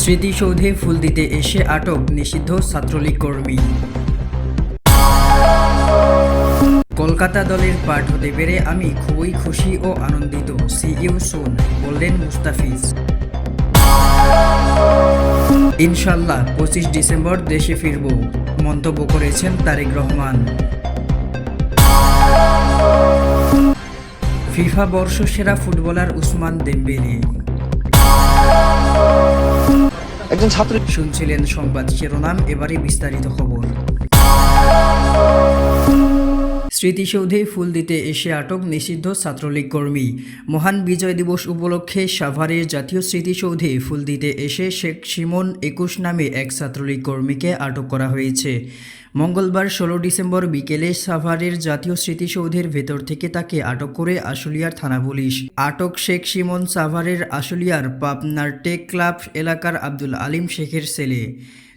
স্মৃতিসৌধে ফুল দিতে এসে আটক নিষিদ্ধ ছাত্রলীগ কর্মী। কলকাতা দলের পাঠ হতে পেরে আমি খুবই খুশি ও আনন্দিত। সিইউ সোন বললেন, মুস্তাফিজ। ইনশাল্লাহ পঁচিশ ডিসেম্বর দেশে ফিরব, মন্তব্য করেছেন তারেক রহমান। ফিফা বর্ষসেরা ফুটবলার উসমান দেম্বেলে। একজন ছাত্র শুনছিলেন সংবাদ শিরোনাম, এবারে বিস্তারিত খবর। স্মৃতিসৌধে ফুল দিতে এসে আটক নিষিদ্ধ ছাত্রলীগ কর্মী। মহান বিজয় দিবস উপলক্ষে সাভারের জাতীয় স্মৃতিসৌধে ফুল দিতে এসে শেখ সিমন একুশ নামে এক ছাত্রলীগ কর্মীকে আটক করা হয়েছে। মঙ্গলবার ষোলো ডিসেম্বর বিকেলে সাভারের জাতীয় স্মৃতিসৌধের ভেতর থেকে তাকে আটক করে আশুলিয়ার থানা পুলিশ। আটক শেখ সিমন সাভারের আশুলিয়ার পাবনার টেক ক্লাব এলাকার আব্দুল আলিম শেখের ছেলে।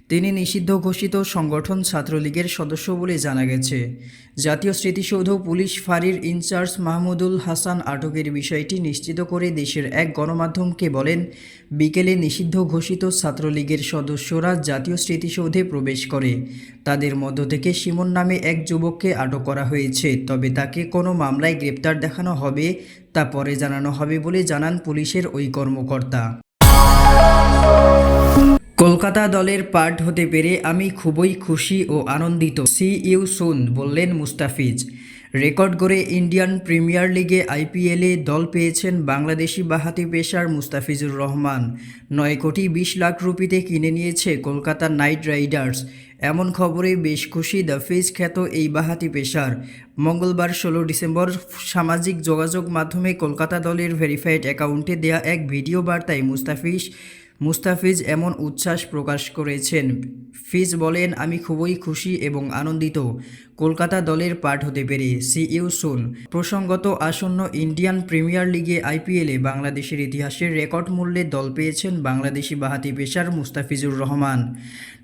তিনি নিষিদ্ধ ঘোষিত সংগঠন ছাত্রলীগের সদস্য বলে জানা গেছে। জাতীয় স্মৃতিসৌধ পুলিশ ফাঁড়ির ইনচার্জ মাহমুদুল হাসান আটকের বিষয়টি নিশ্চিত করে দেশের এক গণমাধ্যমকে বলেন, বিকেলে নিষিদ্ধ ঘোষিত ছাত্রলীগের সদস্যরা জাতীয় স্মৃতিসৌধে প্রবেশ করে। তাদের মধ্য থেকে সিমন নামে এক যুবককে আটক করা হয়েছে, তবে তাকে কোনো মামলায় গ্রেপ্তার দেখানো হবে তা পরে জানানো হবে বলে জানান পুলিশের ওই কর্মকর্তা। কলকাতা দলের পার্ট হতে পেরে আমি খুবই খুশি ও আনন্দিত। সি ইউ সুন বললেন, মুস্তাফিজ, রেকর্ড করে ইন্ডিয়ান প্রিমিয়ার লিগে আইপিএলে দল পেয়েছেন বাংলাদেশি বাহাতি পেশার মুস্তাফিজুর রহমান। নয় কোটি বিশ লাখ রুপিতে কিনে নিয়েছে কলকাতা নাইট রাইডার্স। এমন খবরে বেশ খুশি দ্য ফিজ খ্যাত এই বাহাতি পেশার মঙ্গলবার ষোলো ডিসেম্বর সামাজিক যোগাযোগ মাধ্যমে কলকাতা দলের ভেরিফাইড অ্যাকাউন্টে দেয়া এক ভিডিও বার্তায় মুস্তাফিজ মুস্তাফিজ এমন উচ্ছ্বাস প্রকাশ করেছেন। ফিজ বলেন, আমি খুবই খুশি এবং আনন্দিত। কলকাতা দলের পাঠ হতে পেরে। See you soon. প্রসঙ্গত, আসন্ন ইন্ডিয়ান প্রিমিয়ার লিগে আইপিএলে বাংলাদেশের ইতিহাসের রেকর্ড মূল্যে দল পেয়েছেন বাংলাদেশি বাহাতি পেশার মুস্তাফিজুর রহমান।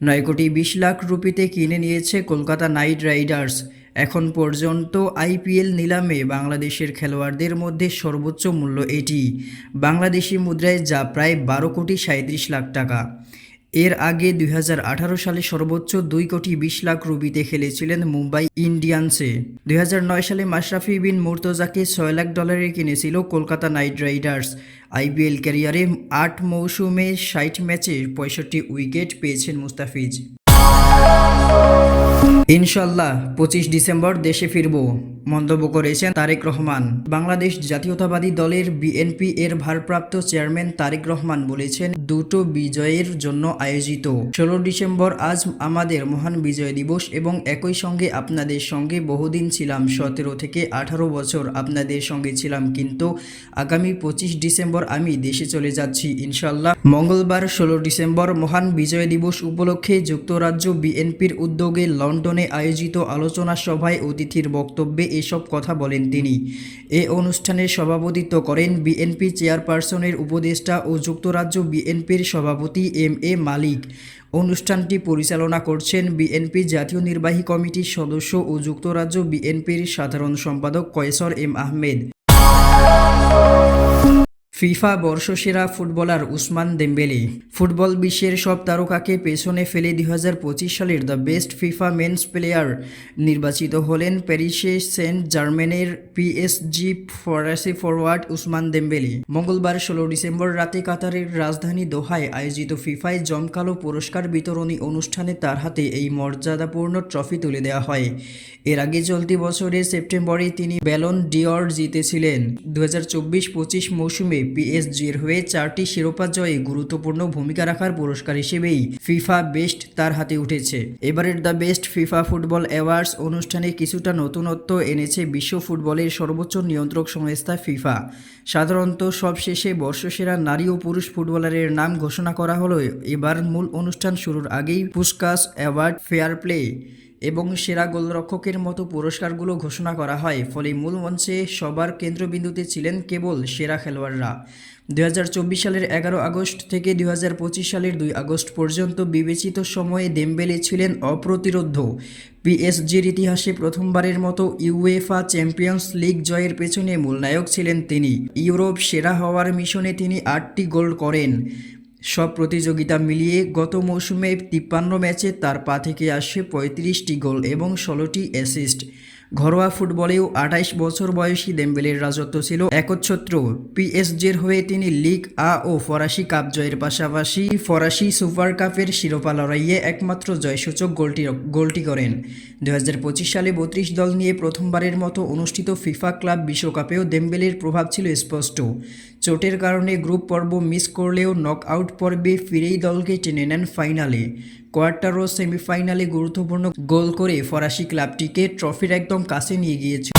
নয় কোটি বিশ লাখ রুপিতে কিনে নিয়েছে কলকাতা নাইট রাইডার্স। এখন পর্যন্ত আইপিএল নিলামে বাংলাদেশের খেলোয়াড়দের মধ্যে সর্বোচ্চ মূল্য এটি। বাংলাদেশি মুদ্রায় যা প্রায় বারো কোটি সাঁত্রিশ লাখ টাকা। এর আগে দুই হাজার আঠারো সালে সর্বোচ্চ দুই কোটি বিশ লাখ রুবিতে খেলেছিলেন মুম্বাই ইন্ডিয়ান্সে। দুই হাজার নয় সালে মাশরাফি বিন মুর্তজাকে ছয় লাখ ডলারে কিনেছিল কলকাতা নাইট রাইডার্স। আইপিএল ক্যারিয়ারে আট মৌসুমে ষাট ম্যাচে পঁয়ষট্টি উইকেট পেয়েছেন মুস্তাফিজ। ইনশাল্লাহ পঁচিশ ডিসেম্বর দেশে ফিরব, মন্তব্য করেছেন তারেক রহমান। বাংলাদেশ জাতীয়তাবাদী দলের বিএনপি এর ভারপ্রাপ্ত চেয়ারম্যান তারেক রহমান বলেছেন, দুটো বিজয়ের জন্য আয়োজিত। ষোলো ডিসেম্বর আজ আমাদের মহান বিজয় দিবস এবং একই সঙ্গে আপনাদের সঙ্গে বহুদিন ছিলাম, সতেরো থেকে আঠারো বছর আপনাদের সঙ্গে ছিলাম, কিন্তু আগামী পঁচিশ ডিসেম্বর আমি দেশে চলে যাচ্ছি ইনশাল্লাহ মঙ্গলবার ষোলো ডিসেম্বর মহান বিজয় দিবস উপলক্ষে যুক্তরাজ্য বিএনপির উদ্যোগে লন্ডনে আয়োজিত আলোচনা সভায় অতিথির বক্তব্যে এসব কথা বলেন তিনি। এ অনুষ্ঠানে সভাপতিত্ব করেন বিএনপি চেয়ারপারসনের উপদেষ্টা ও যুক্তরাজ্য বিএনপির সভাপতি এম এ মালিক। অনুষ্ঠানটি পরিচালনা করছেন বিএনপি জাতীয় নির্বাহী কমিটির সদস্য ও যুক্তরাজ্য বিএনপির সাধারণ সম্পাদক কয়েসর এম আহমেদ। ফিফা বর্ষসেরা ফুটবলার উসমান দেম্বেলে। ফুটবল বিশ্বের সব তারকাকে পেছনে ফেলে দু হাজার পঁচিশ সালের the best FIFA men's player নির্বাচিত হলেন প্যারিসে সেন্ট জার্মেনের পিএসজি ফরাসি ফরওয়ার্ড উসমান দেম্বেলে। মঙ্গলবার ষোলো ডিসেম্বর রাতে কাতারের রাজধানী দোহায় আয়োজিত ফিফায় জমকালো পুরস্কার বিতরণী অনুষ্ঠানে তার হাতে এই মর্যাদাপূর্ণ ট্রফি তুলে দেওয়া হয়। এর আগে চলতি বছরের সেপ্টেম্বরে তিনি ব্যালন ডিওর জিতেছিলেন। দু হাজার চব্বিশ পঁচিশ মৌসুমে পিএসজির হয়ে চারটি শিরোপা জয়ে গুরুত্বপূর্ণ ভূমিকা রাখার পুরস্কার হিসেবেই ফিফা বেস্ট তার হাতে উঠেছে। এবারের the best FIFA football awards অনুষ্ঠানে কিছুটা নতুনত্ব এনেছে বিশ্ব ফুটবলের সর্বোচ্চ নিয়ন্ত্রক সংস্থা ফিফা। সাধারণত সবশেষে বর্ষসেরা নারী ও পুরুষ ফুটবলারের নাম ঘোষণা করা হলো। এবার মূল অনুষ্ঠান শুরুর আগেই পুস্কাস অ্যাওয়ার্ড ফেয়ার প্লে এবং সেরা গোলরক্ষকের মতো পুরস্কারগুলো ঘোষণা করা হয়। ফলে মূল মঞ্চে সবার কেন্দ্রবিন্দুতে ছিলেন কেবল সেরা খেলোয়াড়রা। দুই হাজার চব্বিশ সালের এগারো আগস্ট থেকে দু হাজার পঁচিশ সালের দুই আগস্ট পর্যন্ত বিবেচিত সময়ে দেমবেলে ছিলেন অপ্রতিরোধ্য। পিএসজির ইতিহাসে প্রথমবারের মতো ইউএফা চ্যাম্পিয়ন্স লিগ জয়ের পেছনে মূল নায়ক ছিলেন তিনি। ইউরোপ সেরা হওয়ার মিশনে তিনি আটটি গোল করেন। সব প্রতিযোগিতা মিলিয়ে গত মৌসুমে তিপ্পান্ন ম্যাচে তার পা থেকে আসে পঁয়ত্রিশটি গোল এবং ষোলোটি অ্যাসিস্ট। ঘরোয়া ফুটবলেও আঠাইশ বছর বয়সী দেম্বেলের রাজত্ব ছিল একচ্ছত্র। পিএসজির হয়ে তিনি লিগ আ ও ফরাসি কাপ জয়ের পাশাপাশি ফরাসি সুপার কাপের শিরোপা লড়াইয়ে একমাত্র জয়সূচক গোলটি গোলটি করেন। দু হাজার পঁচিশ সালে বত্রিশ দল নিয়ে প্রথমবারের মতো অনুষ্ঠিত ফিফা ক্লাব বিশ্বকাপেও দেম্বেলের প্রভাব ছিল স্পষ্ট। চোটের কারণে গ্রুপ পর্ব মিস করলেও নক আউট পর্বে ফিরেই দলকে টেনে নেন ফাইনালে। কোয়ার্টার ও সেমিফাইনালে গুরুত্বপূর্ণ গোল করে ফরাসি ক্লাবটিকে ট্রফির একদম কাছে নিয়ে গিয়েছে।